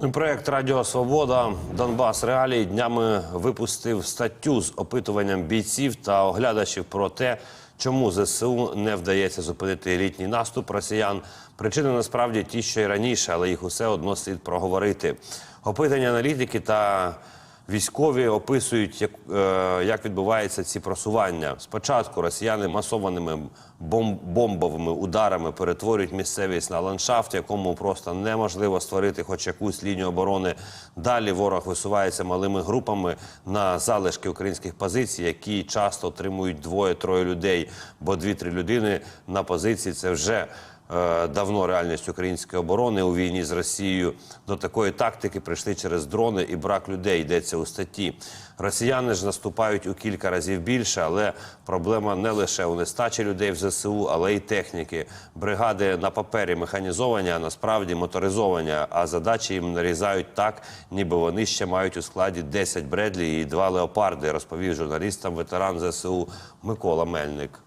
Проект Радіо Свобода Донбас Реалії днями випустив статтю з опитуванням бійців та оглядачів про те, чому ЗСУ не вдається зупинити літній наступ росіян. Причини насправді ті, що й раніше, але їх усе одно слід проговорити. Опитання аналітики та Військові описують, як, е, як відбуваються ці просування. Спочатку росіяни масованими бом- бомбовими ударами перетворюють місцевість на ландшафт, якому просто неможливо створити хоч якусь лінію оборони. Далі ворог висувається малими групами на залишки українських позицій, які часто отримують двоє-троє людей, бо дві-три людини на позиції це вже давно реальність української оборони у війні з Росією. До такої тактики прийшли через дрони і брак людей. Йдеться у статті. Росіяни ж наступають у кілька разів більше, але проблема не лише у нестачі людей в ЗСУ, але й техніки. Бригади на папері механізовані, а насправді моторизовані. А задачі їм нарізають так, ніби вони ще мають у складі 10 Бредлі і 2 леопарди, розповів журналістам ветеран ЗСУ Микола Мельник.